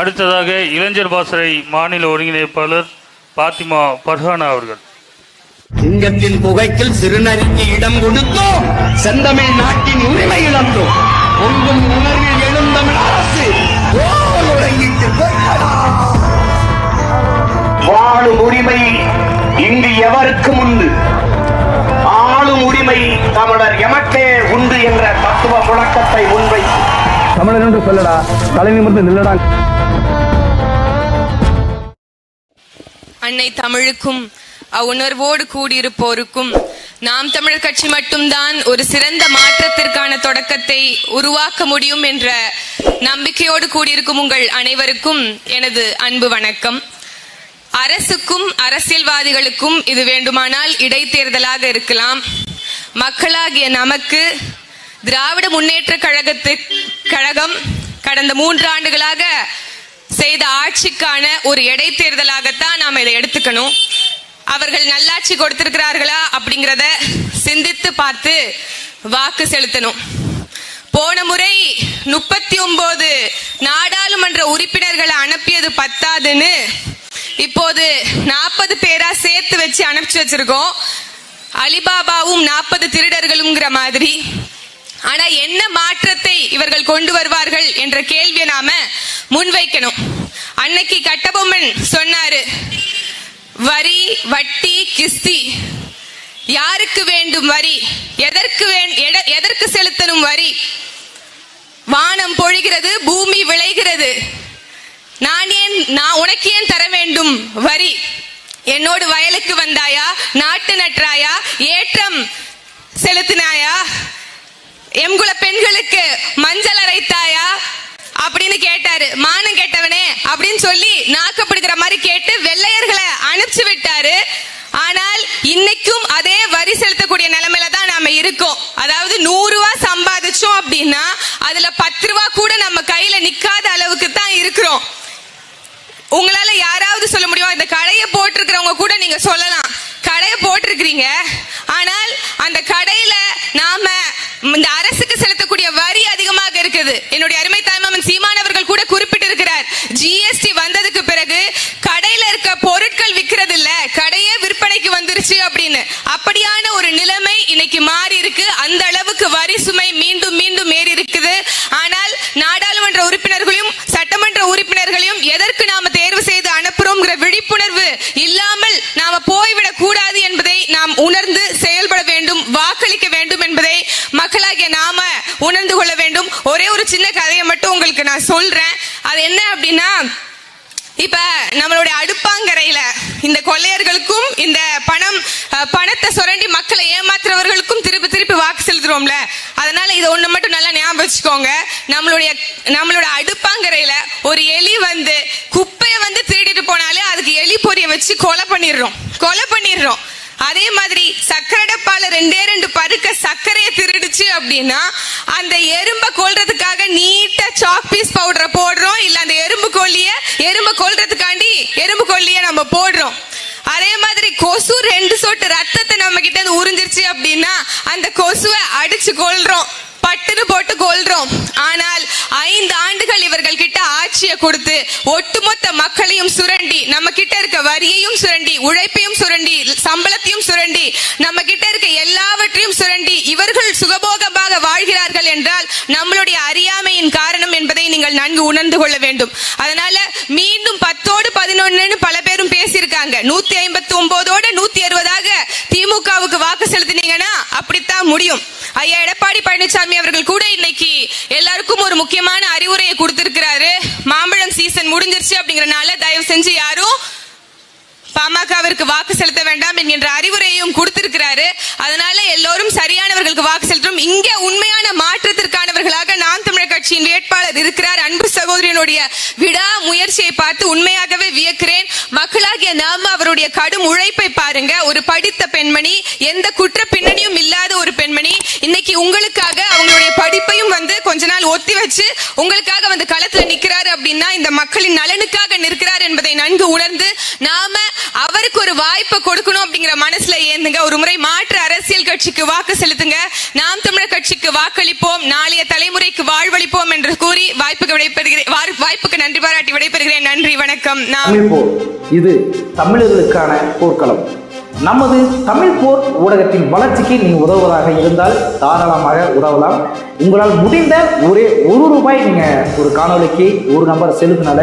அடுத்ததாக இளைஞர் பாசறை மாநில ஒருங்கிணைப்பாளர் பாத்திமா பர்ஹானா அவர்கள். சிங்கத்தின் புகைக்கில் சிறுநரிக்கு இடம் கொடுத்தோம். செந்தமிழ் நாட்டின் உரிமை இழந்தோம். பொங்கும் உணர்வில் எழுந்தமிழ் அரசு உறங்கிட்டு. வாழும் உரிமை இங்கு எவருக்கு உண்டு? ஆளும் உரிமை தமிழர் எமக்கே உண்டு என்ற தத்துவ முழக்கத்தை முன்வைத்து. தமிழன் என்று சொல்லடா தலை நிமிர்ந்து நில்லடா. அன்னை தமிழுக்கும் அவ்வுணர்வோடு கூடியிருப்போருக்கும் நாம் தமிழர் கட்சி மட்டும்தான் ஒரு சிறந்த மாற்றத்திற்கான தொடக்கத்தை உருவாக்க முடியும் என்ற நம்பிக்கையோடு கூடியிருக்கும் உங்கள் அனைவருக்கும் எனது அன்பு வணக்கம். அரசுக்கும் அரசியல்வாதிகளுக்கும் இது வேண்டுமானால் இடைத்தேர்தலாக இருக்கலாம். மக்களாகிய நமக்கு திராவிட முன்னேற்ற கழகத்து கழகம் கடந்த மூன்று ஆண்டுகளாக செய்த ஆட்சிக்கான ஒரு இடைத்தேர்தலாகத்தான் இதை எடுத்துக்கணும். அவர்கள் நல்லாட்சி கொடுத்திருக்கிறார்களா அப்படிங்கிறத சிந்தித்து பார்த்து வாக்கு செலுத்தணும். போன முறை முப்பத்தி ஒன்பது நாடாளுமன்ற உறுப்பினர்களை அனுப்பியது பத்தாதுன்னு இப்போது நாற்பது பேரா சேர்த்து வச்சு அனுப்பிச்சு வச்சிருக்கோம். அலிபாபாவும் நாற்பது திருடர்களுங்கிற மாதிரி. ஆனா என்ன மாற்றத்தை இவர்கள் கொண்டு வருவார்கள் என்ற கேள்வியை நாம முன்வைக்கணும். அன்னைக்கு கட்டபொம்மன் சொன்னாரு வரி வட்டி கிஸ்தி யாருக்கு வேண்டும் வரி? எதற்கு எதற்கு செலுத்தணும் வரி? வானம் பொழிகிறது பூமி விளைகிறது. நான் ஏன் நான் உனக்கு ஏன் தர வேண்டும் வரி? என்னோடு வயலுக்கு வந்தாயா? நாட்டு நற்றாயா? ஏற்றம் செலுத்தினாயா? எம்குல பெண்களுக்கு மஞ்சள் அரைத்தாயா? அப்படின்னு கேட்டாரு. மானம் கேட்ட அப்படின்னு சொல்லி நாக்கப்படுகிற மாதிரி கேட்டு வெள்ளையர்களை அனுப்பிச்சு விட்டாரு. ஆனால் இன்னைக்கும் அதே வரி செலுத்தக்கூடிய நிலைமையில தான் நாம இருக்கோம். அதாவது நூறு ரூபா சம்பாதிச்சோம் அப்படின்னா அதுல பத்து ரூபா கூட நம்ம கையில நிக்காத அளவுக்கு தான் இருக்கிறோம். உங்களால யாராவது சொல்ல முடியும்? இந்த கடையை போட்டிருக்கிறவங்க கூட நீங்க சொல்லலாம். கடையை போட்டிருக்கிறீங்க. ஆனால் அந்த கடையில நாம இந்த அரசுக்கு செலுத்தக்கூடிய வரி அதிகமாக இருக்குது. என்னுடைய அருமை தாய்மாமன் சீமான் அவர்கள் கூட குறிப்பிட்டிருக்கிறார் ஜிஎஸ்டி வந்ததுக்கு பிறகு கடையில இருக்க பொருட்கள் விற்கிறது இல்ல கடையே விற்பனைக்கு வந்துருச்சு அப்படின்னு அப்படியான ஒரு நிலைமை இன்னைக்கு மாறி இருக்கு. அந்த அளவுக்கு வரி சுமை மீண்டும் மீண்டும் ஏறி இருக்குது. ஆனால் நாடாளுமன்ற உறுப்பினர்களையும் சட்டமன்ற உறுப்பினர்களையும் எதற்கு நாம தேர்வு செய்து அனுப்புறோம்ங்கிற விழிப்புணர்வு இல்லாமல் நாம போய்விடக் கூடாது என்பதை நாம் உணர்ந்து செயல்பட வேண்டும் வாக்களிக்க வேண்டும் என்பதை மக்களாகிய நாம உணர்ந்து கொள்ள வேண்டும். ஒரே ஒரு சின்ன கதையை மட்டும் உங்களுக்கு நான் சொல்றேன். அது என்ன அப்படின்னா இப்ப நம்மளுடைய அடுப்பாங்கரையில இந்த கொள்ளையர்களுக்கும் இந்த பணம் பணத்தை சுரண்டி மக்களை ஏமாத்துறவர்களுக்கும் திருப்பி திருப்பி வாக்கு செலுத்துறோம்ல. அதனால இதை ஒண்ணு மட்டும் நல்லா ஞாபகம் வச்சுக்கோங்க. நம்மளுடைய நம்மளோட அடுப்பாங்கரையில ஒரு எலி வந்து குப்பையை வந்து திருடிட்டு போனாலே அதுக்கு எலி பொரிய வச்சு கொலை பண்ணிடுறோம். கொலை பண்ணிடுறோம். அதே மாதிரி சக்கரை டப்பால ரெண்டே ரெண்டு பருக்க சர்க்கரையை திருடுச்சு அப்படின்னா அந்த எறும்பை கொல்றதுக்காக நீட்டா சாக் பீஸ் பவுடரை போடுறோம். இல்ல அந்த எறும்பு கொல்லிய கொல்றதுக்காண்டி எறும்பு கொல்லிய நம்ம போடுறோம். அதே மாதிரி கொசு ரெண்டு சொட்டு ரத்தத்தை நம்ம கிட்ட உறிஞ்சிருச்சு அப்படின்னா அந்த கொசுவை அடிச்சு கொல்றோம். பட்டுன்னு போட்டு கொல்றோம். ஆனால் ஐந்து ஆண்டுகள் இவர்கள் கிட்ட ஆட்சியை கொடுத்து ஒட்டுமொத்த மக்களையும் சுரண்டி நம்ம கிட்ட இருக்க வரியையும் சுரண்டி உழைப்பையும் சுரண்டி சம்பளத்தையும் சுரண்டி நம்ம கிட்ட இருக்க எல்லாவற்றையும் சுரண்டி இவர்கள் சுகபோக நீங்கள் உணர்ந்து கொள்ள வேண்டும். அதனால மீண்டும் பத்தோடு பதினொன்னு பல பேரும் பேசியிருக்காங்க. நூத்தி ஐம்பத்தி ஒன்பதோட நூத்தி அறுபதாக திமுகவுக்கு வாக்கு செலுத்தினீங்கன்னா அப்படித்தான் முடியும். ஐயா எடப்பாடி பழனிசாமி அவர்கள் கூட இன்னைக்கு எல்லாருக்கும் ஒரு முக்கியமான அறிவுரையை கொடுத்திருக்கிறாரு. மாம்பழம் சீசன் முடிஞ்சிருச்சு அப்படிங்கறனால தயவு செஞ்சு யாரும் பாமகவிற்கு வாக்கு செலுத்த வேண்டாம் என்கின்ற அறிவுரையும் கொடுத்திருக்கிறாரு. அதனால எல்லோரும் சரியானவர்களுக்கு வாக்கு செலுத்தும் இங்க உண்மை கட்சியின் வேட்பாளர் இருக்கிறார் அன்பு சகோதரனுடைய விடா முயற்சியை பார்த்து உண்மையாகவே வியக்கிறேன். மக்களாகிய நாம அவருடைய கடும் உழைப்பை பாருங்க. ஒரு படித்த பெண்மணி எந்த குற்ற பின்னணியும் இல்லாத ஒரு பெண்மணி. இன்னைக்கு உங்களுக்காக அவங்களுடைய படிப்பையும் வந்து கொஞ்ச நாள் ஒத்தி வச்சு உங்களுக்காக வந்து களத்துல நிக்கிறாரு அப்படின்னா இந்த மக்களின் நலனுக்காக நிற்கிறார் என்பதை நன்கு உணர்ந்து நாம ஒரு வாய்ப்பை கொடுக்கணும் அப்படிங்கிற மனசுல ஏந்துங்க. ஒரு முறை மாற்று அரசியல் கட்சிக்கு வாக்கு செலுத்துங்க. நாம் தமிழர் கட்சிக்கு வாக்களிப்போம். நாளைய தலைமுறைக்கு வாழ்வளிப்போம் என்று கூறி வாய்ப்புக்கு விடைபெறுகிறேன். வாய்ப்புக்கு நன்றி பாராட்டி விடைபெறுகிறேன். நன்றி வணக்கம். நான் இது தமிழர்களுக்கான போர்க்களம். நமது தமிழ் போர் ஊடகத்தின் வளர்ச்சிக்கு நீங்கள் உதவுவதாக இருந்தால் தாராளமாக உதவலாம். உங்களால் முடிந்த ஒரே ஒரு ரூபாய் நீங்கள் ஒரு காணொளிக்கு ஒரு நம்பர் செலுத்தினால